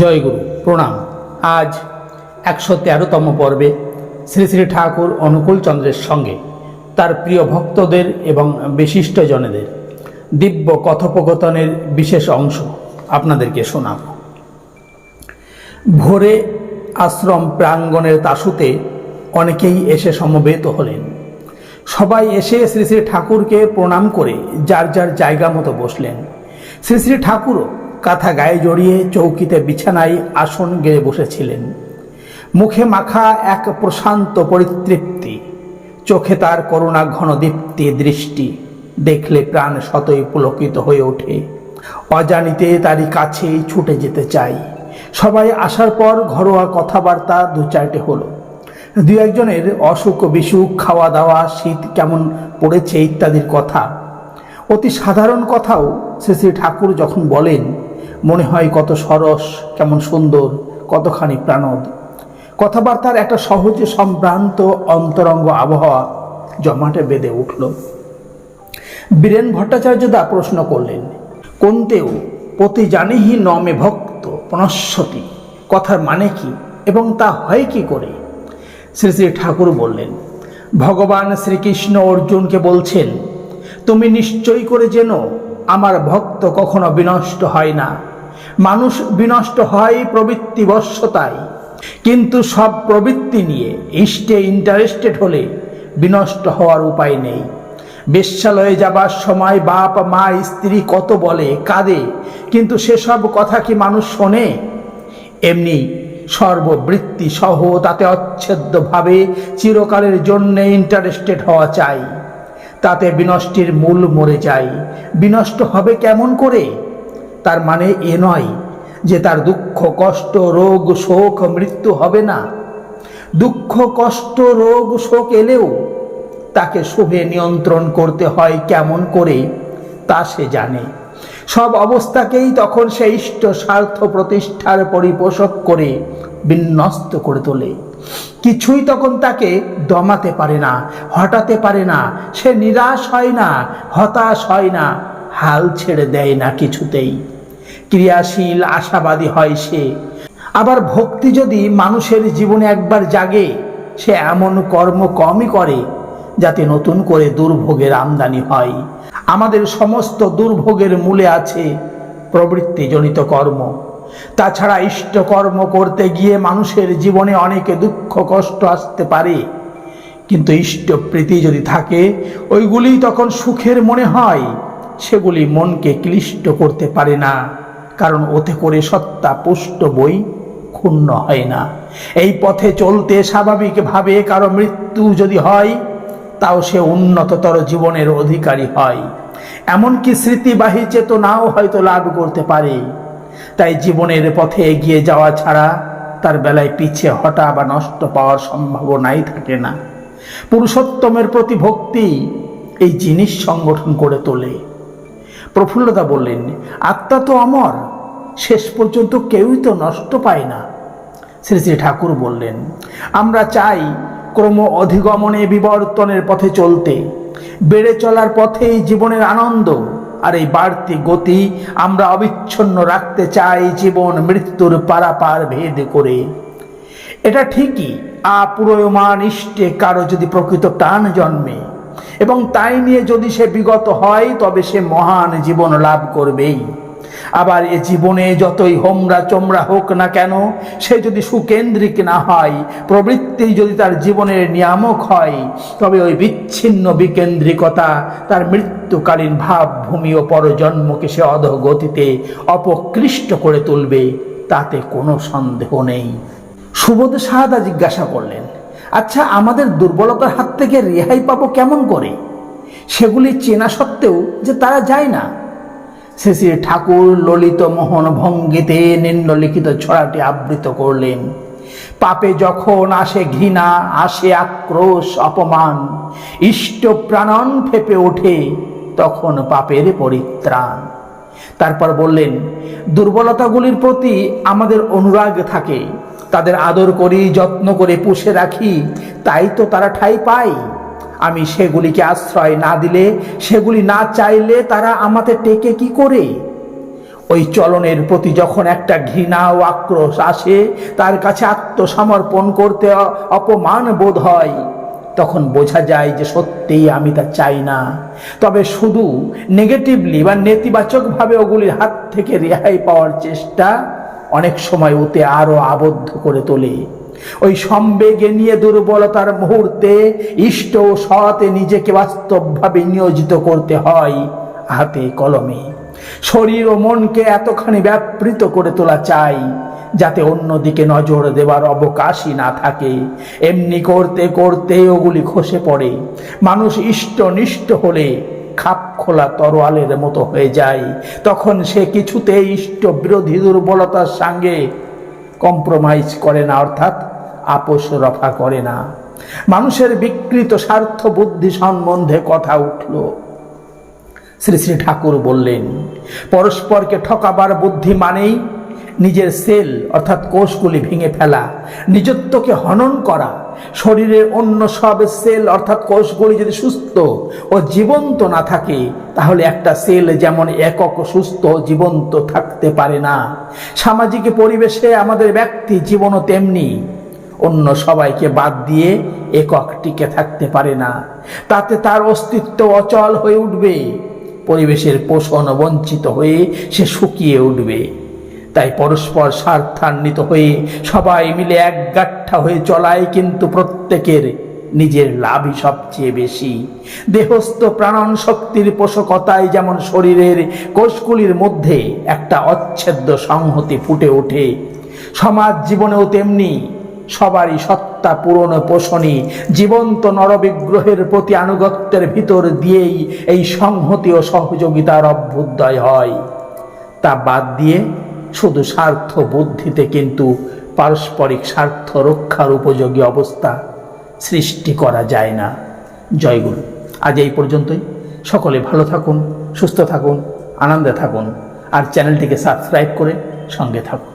জয়গুরু, প্রণাম। আজ একশো তেরোতম পর্বে শ্রী শ্রী ঠাকুর অনুকূল চন্দ্রের সঙ্গে তার প্রিয় ভক্তদের এবং বিশিষ্টজনেদের দিব্য কথোপকথনের বিশেষ অংশ আপনাদেরকে শোনাব। ভোরে আশ্রম প্রাঙ্গণের তাসুতে অনেকেই এসে সমবেত হলেন। সবাই এসে শ্রী শ্রী ঠাকুরকে প্রণাম করে যার যার জায়গা মতো বসলেন। শ্রী শ্রী ঠাকুরও কাঁথা গায়ে জড়িয়ে চৌকিতে বিছানায় আসন গেড়ে বসেছিলেন। মুখে মাখা এক প্রশান্ত পরিতৃপ্তি, চোখে তার করুণা ঘন দীপ্তি দৃষ্টি, দেখলে প্রাণ শতই পুলকিত হয়ে ওঠে। অজানিতে তারই কাছেই ছুটে যেতে চাই। সবাই আসার পর ঘরোয়া কথাবার্তা দু চারটে হলো। দু একজনের অসুখ বিসুখ, খাওয়া দাওয়া, শীত কেমন পড়েছে ইত্যাদির কথা। অতি সাধারণ কথাও শ্রী শ্রী ঠাকুর যখন বলেন মনে হয় কত সরস, কেমন সুন্দর, কতখানি প্রাণদ। কথাবার্তার একটা সহজে সম্ভ্রান্ত অন্তরঙ্গ আবহাওয়া জমাটে বেঁধে উঠল। বীরেন ভট্টাচার্য দা প্রশ্ন করলেন, কোনতেও পতি জানিহি নমে ভক্ত পনশ্বতী, কথার মানে কি এবং তা হয় কি করে? শ্রী শ্রী ঠাকুর বললেন, ভগবান শ্রীকৃষ্ণ অর্জুনকে বলছেন, তুমি নিশ্চয় করে যেন আমার ভক্ত কখনো বিনষ্ট হয় না। মানুষ বিনষ্ট হয় প্রবৃত্তিবশ্যতায়। কিন্তু সব প্রবৃত্তি নিয়ে ইষ্টে ইন্টারেস্টেড হলে বিনষ্ট হওয়ার উপায় নেই। বেশ্যালয়ে যাবার সময় বাপ, মা, স্ত্রী কত বলে, কাঁদে, কিন্তু সেসব কথা কি মানুষ শোনে? এমনি সর্ববৃত্তি সহ তাতে অচ্ছেদ্যভাবে চিরকালের জন্য ইন্টারেস্টেড হওয়া চাই। তাতে বিনষ্টের মূল মরে যায় বিনষ্ট হবে কেমন করে? তার মানে এ নয় যে তার দুঃখ, কষ্ট, রোগ, শোক, মৃত্যু হবে না। দুঃখ, কষ্ট, রোগ, শোক এলেও তাকে শুভে নিয়ন্ত্রণ করতে হয় কেমন করে তা সে জানে। সব অবস্থাকেই তখন সে ইষ্ট স্বার্থ প্রতিষ্ঠার পরিপোষক করে বিন্যস্ত করে তোলে। কিছুই তখন তাকে দমাতে পারে না, হটাতে পারে না, সে নিরাশ হয় না, হতাশ হয় না, হাল ছেড়ে দেয় না কিছুতেই। ক্রিয়াশীল, আশাবাদী হয় সে। আবার ভক্তি যদি মানুষের জীবনে একবার জাগে, সে এমন কর্ম কমই করে, যাতে নতুন করে দুর্ভোগের আমদানি হয়। আমাদের সমস্ত দুর্ভোগের মূলে আছে প্রবৃত্তিজনিত কর্ম। তাছাড়া ইষ্ট কর্ম করতে গিয়ে মানুষের জীবনে অনেক দুঃখ, কষ্ট আসতে পারে। কিন্তু ইষ্ট প্রীতি যদি থাকে, ওইগুলি তখন সুখের মনে হয়, সেগুলি মনকে ক্লিষ্ট করতে পারে না। কারণ ওতে করে সত্তা পুষ্ট বই ক্ষুণ্ণ হয় না। এই পথে চলতে স্বাভাবিকভাবে কারও মৃত্যু যদি হয়, তাও সে উন্নততর জীবনের অধিকারী হয়। এমনকি স্মৃতিবাহী চেতনাও হয়তো লাভ করতে পারে। তাই জীবনের পথে এগিয়ে যাওয়া ছাড়া তার বেলায় পিছিয়ে হটা বা নষ্ট পাওয়ার সম্ভাবনাই থাকে না। পুরুষোত্তমের প্রতি ভক্তি এই জিনিস সংগঠন করে তোলে। প্রফুল্লতা বললেন, আত্মা তো অমর, শেষ পর্যন্ত কেউই তো নষ্ট পায় না। শ্রী শ্রী ঠাকুর বললেন, আমরা চাই ক্রম অধিগমনে বিবর্তনের পথে চলতে। বেড়ে চলার পথেই জীবনের আনন্দ, আর এই বাড়তি গতি আমরা অবিচ্ছন্ন রাখতে চাই জীবন মৃত্যুর পারাপার ভেদ করে। এটা ঠিকই আপুরয়মান ইষ্টে কারও যদি প্রকৃত টান জন্মে। এবং তাই নিয়ে যদি সে বিগত হয়, তবে সে মহান জীবন লাভ করবেই। আবার এ জীবনে যতই হোমরা চোমরা হোক না কেন, সে যদি সুকেন্দ্রিক না হয়, প্রবৃত্তি যদি তার জীবনের নিয়ামক হয়, তবে ওই বিচ্ছিন্ন বিকেন্দ্রিকতা তার মৃত্যুকালীন ভাবভূমি ও পরজন্মকে সে অধগতিতে অপকৃষ্ট করে তুলবে, তাতে কোনো সন্দেহ নেই। সুবোধ সাহাদা জিজ্ঞাসা করলেন আচ্ছা আমাদের দুর্বলতার হাত থেকে রেহাই পাবো কেমন করে? সেগুলি চেনা সত্ত্বেও যে তারা যায় না। শ্রী ঠাকুর ললিত মোহন ভঙ্গিতে নিম্নলিখিত ছড়াটি আবৃত করলেন। পাপে যখন আসে ঘৃণা, আসে আক্রোশ, অপমান, ইষ্ট প্রাণন ফেপে ওঠে, তখন পাপের পরিত্রাণ। তারপর বললেন, দুর্বলতাগুলির প্রতি আমাদের অনুরাগ থাকে। তাদের আদর করি, যত্ন করে পুষে রাখি, তাই তো তারা ঠাই পায়। আমি সেগুলিকে আশ্রয় না দিলে, সেগুলি না চাইলে তারা আমাতে টেকে কি করে? ওই চলনের প্রতি যখন একটা ঘৃণা ও আক্রোশ আসে, তার কাছে আত্মসমর্পণ করতে অপমান বোধ হয়। তখন বোঝা যায় যে সত্যিই আমি তা চাই না। তবে শুধু নেগেটিভলি বা নেতিবাচকভাবে ওগুলির হাত থেকে রেহাই পাওয়ার চেষ্টা অনেক সময় ওতে আরও আবদ্ধ করে তোলে। ওই সম্বেগে নিয়ে দুর্বলতার মুহূর্তে ইষ্ট ও সতে নিজেকে বাস্তবভাবে নিয়োজিত করতে হয় হাতে কলমে। শরীর ও মনকে এতখানি ব্যাপৃত করে তোলা চাই, যাতে অন্যদিকে নজর দেবার অবকাশই না থাকে। এমনি করতে করতে ওগুলি খসে পড়ে। মানুষ ইষ্ট নিষ্ঠ হলে খাপ খোলা তরোয়ালের মতো হয়ে যায়। তখন সে কিছুতে ইষ্ট বিরোধী দুর্বলতার সঙ্গে কম্প্রোমাইজ করে না, অর্থাৎ আপোষ রফা করে না। মানুষের বিকৃত স্বার্থ বুদ্ধি সম্বন্ধে কথা উঠল। শ্রী শ্রী ঠাকুর বললেন, পরস্পরকে ঠকাবার বুদ্ধি মানেই নিজের সেল, অর্থাৎ কোষগুলি ভেঙে ফেলা, নিজত্বকে হনন করা, শরীরের অন্য সব সেল, অর্থাৎ কোষগুলি যদি সুস্থ ও জীবন্ত না থাকে, তাহলে একটা সেল যেমন একক সুস্থ জীবন্ত থাকতে পারে না। সামাজিক পরিবেশে আমাদের ব্যক্তি জীবনও তেমনি, অন্য সবাইকে বাদ দিয়ে একক টিকে থাকতে পারে না। তাতে তার অস্তিত্ব অচল হয়ে উঠবে। পরিবেশের পোষণ বঞ্চিত হয়ে সে শুকিয়ে উঠবে। তাই পরস্পর স্বার্থান্বিত হয়ে সবাই মিলে এক গাঠা হয়ে চলায় কিন্তু প্রত্যেকের নিজের লাভই সবচেয়ে বেশি। দেহস্থ প্রাণন শক্তির পোষকতায় যেমন শরীরের কোষগুলির মধ্যে একটা অচ্ছেদ্য সংহতি ফুটে ওঠে, সমাজ জীবনেও তেমনি সবারই সত্তা পূরণ পোষণী জীবন্ত নরবিগ্রহের প্রতি আনুগত্যের ভিতর দিয়েই এই সংহতি ও সহযোগিতার অভ্যুদয় হয়। তা বাদ দিয়ে শুধু স্বার্থ বুদ্ধিতে কিন্তু পারস্পরিক স্বার্থ রক্ষার উপযোগী অবস্থা সৃষ্টি করা যায় না। জয়গুরু আজ এই পর্যন্তই। সকলে ভালো থাকুন, সুস্থ থাকুন, আনন্দে থাকুন। আর চ্যানেলটিকে সাবস্ক্রাইব করে সঙ্গে থাকুন।